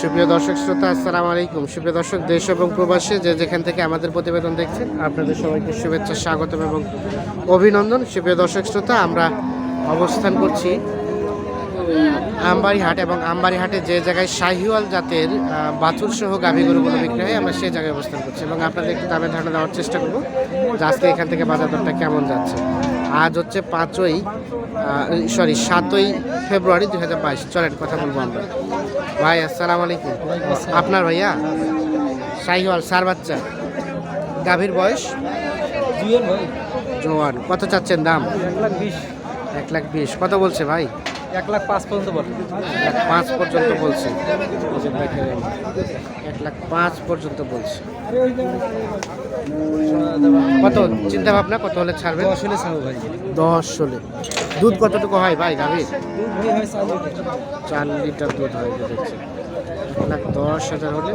সুপ্রিয় দর্শক শ্রোতা, আসসালামু আলাইকুম। সুপ্রিয় দর্শক, দেশ এবং প্রবাসী যে যেখান থেকে আমাদের প্রতিবেদন দেখছেন, আপনাদের সবাইকে শুভেচ্ছা, স্বাগতম এবং অভিনন্দন। সুপ্রিয় দর্শক শ্রোতা, আমরা অবস্থান করছি আমবাড়ি হাট এবং আমবাড়ি হাটে যে জায়গায় শাহিওয়াল জাতের বাছুর সহ গাভী গরুগুলো বিক্রি হয়, আমরা সেই জায়গায় অবস্থান করছি এবং আপনাদের একটু দামের ধারণা দেওয়ার চেষ্টা করব যে আজকে এখান থেকে বাজার দরটা কেমন যাচ্ছে। আজ হচ্ছে পাঁচই সরি সাতই ফেব্রুয়ারি দু হাজার বাইশ। চলেন, কথা বলব আমরা। ভাই আসসালামু আলাইকুম। আপনার ভাইয়া? শাহিওয়াল সার বাচ্চা। গাভীর বয়স? জোয়ান। কত চাচ্ছেন দাম? এক লাখ বিশ। এক লাখ বিশ। কত বলছে ভাই? এক লাখ পাঁচ পর্যন্ত বল। এক পাঁচ পর্যন্ত বলছে। এক লাখ পাঁচ পর্যন্ত বলছে। কত চিন্তা ভাবনা কত হলে ছাড়বে? দশ হলে ছাড়ো ভাই। দশ হলে। দুধ কতটুকু হয় ভাই গাভীর? চার লিটার। দুধ হয় দেখছি এক লাখ দশ হাজার হলে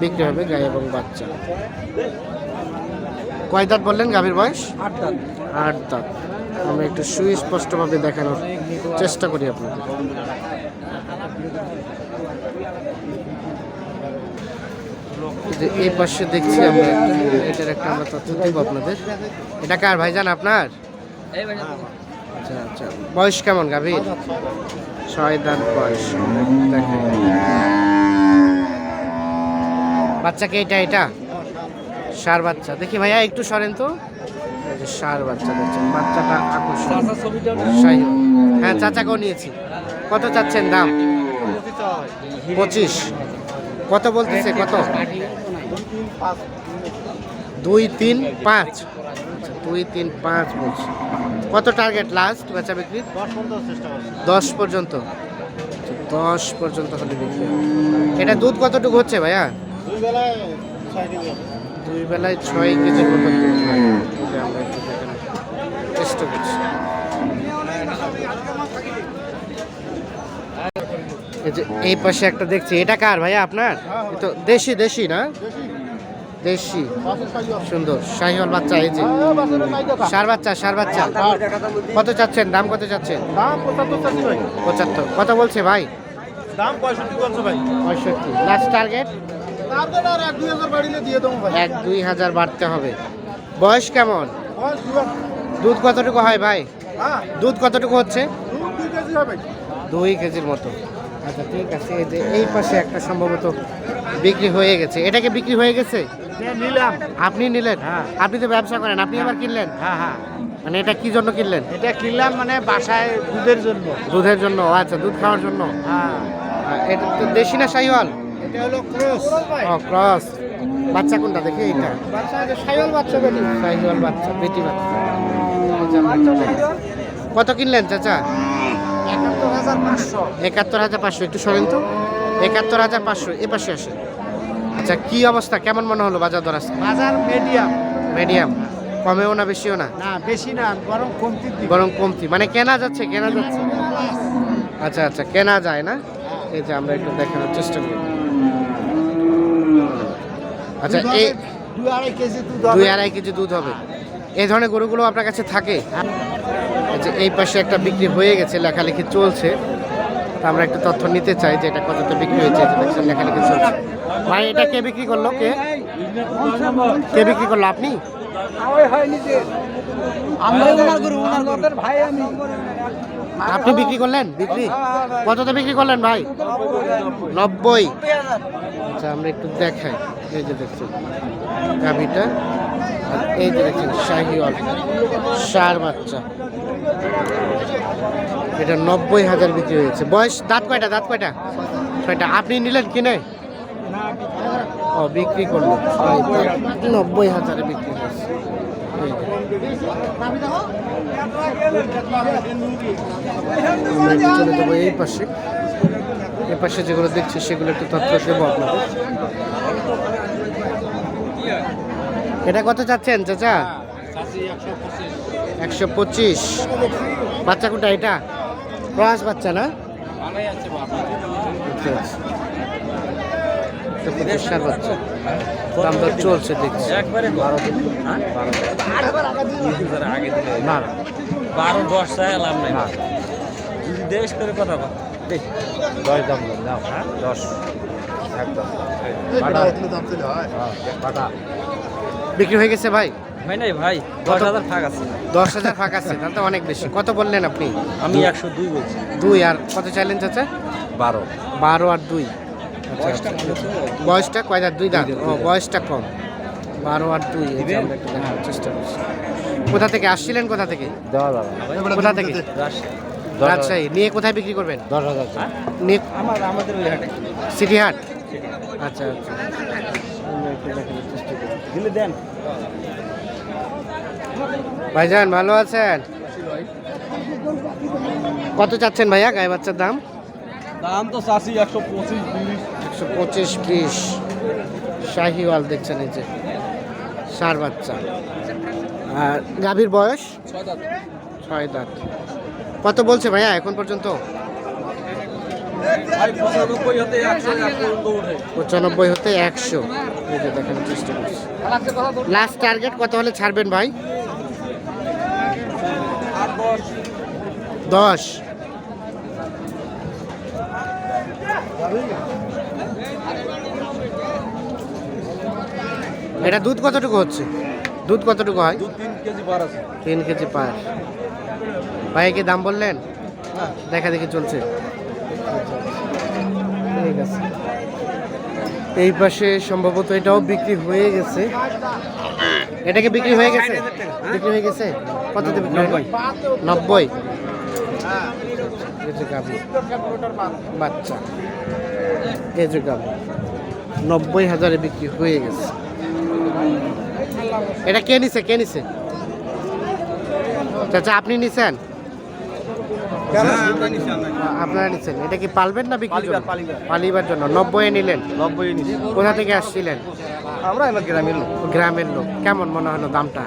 বিক্রি হবে গাই এবং বাচ্চা। কয় দাঁত বললেন গাভীর বয়স? আট দাঁত। আট দাঁত। আমরা একটু সুস্পষ্টভাবে দেখানোর চেষ্টা করি আপনাদের। এই পাশে দেখছি আমরা এটার একটা আমরা তথ্য দেবো আপনাদের। এটা কার ভাই ভাইজান আপনার? আচ্ছা আচ্ছা। বয়স কেমন, গাভীর? ছয় দাঁত বয়স। দেখেন। বাচ্চাকে এটা এটা? সার বাচ্চা। দেখি ভাইয়া, একটু সরেন তো। সার বাচ্চা দেখছেন বাচ্চাটা আকর্ষণ হ্যাঁ চাচাকেও নিয়েছি। কত চাচ্ছেন দাম? পঁচিশ। কত বলতেছে? কত? দুই তিন পাঁচ। আচ্ছা, দুই তিন পাঁচ বলছে। কত টার্গেট লাস্ট বেচা বিক্রি? দশ পর্যন্ত আচ্ছা, দশ পর্যন্ত হলে বিক্রি এটা দুধ কতটুকু হচ্ছে ভাইয়া? দুই বেলায় ছয় কেজির মতো দুধ এটা আমরা একটু চেষ্টা করছি। এই যে এই পাশে একটা দেখছি। এটা কার ভাইয়া আপনার? তো দেশি দেশি না? দেশি। সুন্দর। শাহিওয়াল বাচ্চা এই যে। সার বাচ্চা সার বাচ্চা। কত চাচ্ছেন? দাম কত চাচ্ছেন? পঁচাত্তর কত বলছে ভাই? দাম পঁয়ষট্টি বলছে ভাই। পঁয়ষট্টি। লাস্ট টার্গেট এক দুই হাজার বাড়তে হবে। বয়স কেমন? দুধ কতটুকু হয় ভাই? হ্যাঁ। দুধ কতটুকু হচ্ছে? দুই কেজির মতো। আচ্ছা ঠিক আছে এই যে এই পাশে একটা সম্ভবত বিক্রি হয়ে গেছে। এটাকে বিক্রি হয়ে গেছে? নিলাম। আপনি নিলেন? হ্যাঁ। আপনি তো ব্যবসা করেন আপনি আবার কিনলেন? হ্যাঁ হ্যাঁ। মানে এটা কি জন্য কিনলেন? এটা কিনলাম মানে বাসায় দুধের জন্য। দুধের জন্য আচ্ছা দুধ খাওয়ার জন্য। হ্যাঁ। এটা তো দেশি না শাহিওয়াল? এটা হলো ক্রস। ও ক্রস। বাচ্চা কোনটা? দেখি এইটা। বাচ্চা সাইওয়াল বাচ্চা বেটি। বাচ্চা বাচ্চা। কত কিনলেন চাচা? একাত্তর হাজার পাঁচশো। একাত্তর হাজার পাঁচশো। একটু সরেন তো। একাত্তর হাজার পাঁচশো। এ পাশে আসে আচ্ছা কি অবস্থা? কেমন মনে হলো বাজার দর বাজার মিডিয়াম মিডিয়াম কমেও না বেশিও না? না বেশি না বরং কমতি বরং কমতি। মানে কেনা যাচ্ছে কেনা যাচ্ছে। আচ্ছা আচ্ছা কেনা যায় না? এই যে আমরা একটু দেখানোর চেষ্টা করি। আচ্ছা এই দুই আড়াই কেজি দুধ দুই হবে আড়াই কেজি দুধ হবে। এই ধরনের গরুগুলো আপনার কাছে থাকে? যে এই পাশে একটা বিক্রি হয়ে গেছে লেখালেখি চলছে। তা আমরা একটু তথ্য নিতে চাই যে এটা কতটা বিক্রি হয়েছে লেখালেখি চলছে। ভাই এটা কে বিক্রি করল? কে? কে বিক্রি করল? আপনি? আমরা ওনার গরু ওনার ভাই আমি। আপনি বিক্রি করলেন? বিক্রি? কততে বিক্রি করলেন ভাই? নব্বই। আচ্ছা আমরা একটু দেখাই। এই যে দেখছি গাভিটা। আর এই যে দেখছেন শাহিওয়াল সার বাচ্চা। এটা নব্বই হাজার বিক্রি হয়েছে। বয়স দাঁত কয়টা দাঁত কয়টা? ছয়টা। আপনি নিলেন কিনে? ও বিক্রি করল নব্বই হাজারে বিক্রি হয়েছে এই যে। আমরা একটু চলে যাব এই পাশে এই পাশে যেগুলো দেখছি সেগুলো একটু তথ্য দেবো আপনাদের এটা কত চাচ্ছেন চাচা? একশো পঁচিশ। বাচ্চা কোনটা এটা? ক্রস বাচ্চা না? আচ্ছা, আচ্ছা। পঁচিশ সার বাচ্চা দাম দর চলছে দেখছি। হ্যাঁ? না। বারো দশ চাইলাম না। দেশ করে কথা বল। দশ দাম দাও হ্যাঁ? দশ। বিক্রি হয়ে গেছে ভাই? ভাই নাই ভাই? দশ হাজার ফাঁক আছে। দশ হাজার ফাঁক আছে তাহলে তো অনেক বেশি। কত বললেন আপনি? আমি একশো দুই বলছি। দুই আর কত চ্যালেঞ্জ চাচা বারো। বারো আর দুই। বয়সটা কয় দাঁত? দুই দাঁত। ও বয়সটা কম। বারো আর দুই চেষ্টা করছি। কোথা থেকে আসছিলেন? কোথা থেকে? কোথা থেকে? রাজশাহী। নিয়ে কোথায় বিক্রি করবেন? দশ হাজার নিয়ে আমার আমাদের ওই হাটে। সিটি হাট? আচ্ছা আচ্ছা। দেন। ভাইজান ভালো আছেন? কত চাচ্ছেন ভাইয়া গায়ে বাচ্চার দাম? দাম তো চাষি একশো পঁচিশ একশো পঁচিশ বিশ। শাহিওয়াল দেখছেন এই যে, সার বাচ্চা। আর গাভীর বয়স? ছয় দাঁত। কত বলছে ভাইয়া এখন পর্যন্ত? পঁচানব্বই হতে একশো। দেখানোর চেষ্টা করছি। লাস্ট টার্গেট কত হলে ছাড়বেন ভাই? দশ। এটা দুধ কতটুকু হচ্ছে? দুধ কতটুকু হয়? তিন কেজি বার আছে। তিন কেজি পার। ভাইকে দাম বললেন? হ্যাঁ দেখা দেখি চলছে। ঠিক আছে। এই পাশে সম্ভবত এটাও বিক্রি হয়ে গেছে। এটা কি বিক্রি হয়ে গেছে? বিক্রি হয়ে গেছে? বিক্রি নব্বই। নব্বই? এই যে গাভী। বাচ্চা। এই যে গাভী। নব্বই হাজারে বিক্রি হয়ে গেছে। এটা কে নিছে কে নিছে? চাচা আপনি নিছেন? আপনারা নিচ্ছেন এটা কি পালবেন না বিক্রি পালিবার, জন্য? নব্বই নিলেন। নব্বই কোথা থেকে আসছিলেন? আমরা গ্রামের লোক। গ্রামের লোক। কেমন মনে হলো দামটা?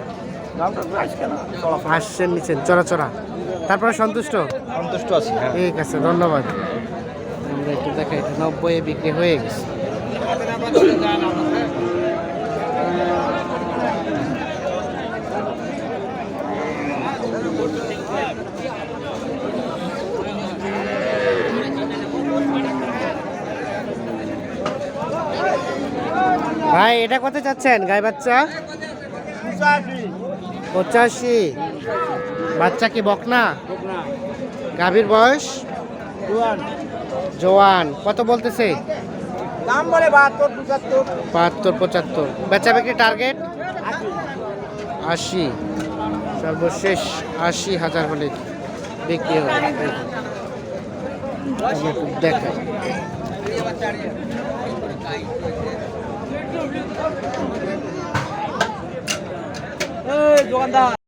দামটা আসছেন নিচ্ছেন চড়া চড়া তারপরে সন্তুষ্ট? সন্তুষ্ট আছি হ্যাঁ। ঠিক আছে ধন্যবাদ। আমরা একটু দেখাই এটা নব্বই বিক্রি হয়ে গেছে। ভাই এটা কত চাচ্ছেন গাই বাচ্চা? পঁচাশি। বাচ্চা কি বকনা? গাভীর বয়স? জোয়ান। কত বলতেছে? দাম বলে বাহাত্তর পঁচাত্তর। বাহাত্তর পঁচাত্তর। বেচা বিক্রি টার্গেট? আশি। সর্বশেষ আশি হাজার হলে বিক্রি হবে। দেখা দোকানদার।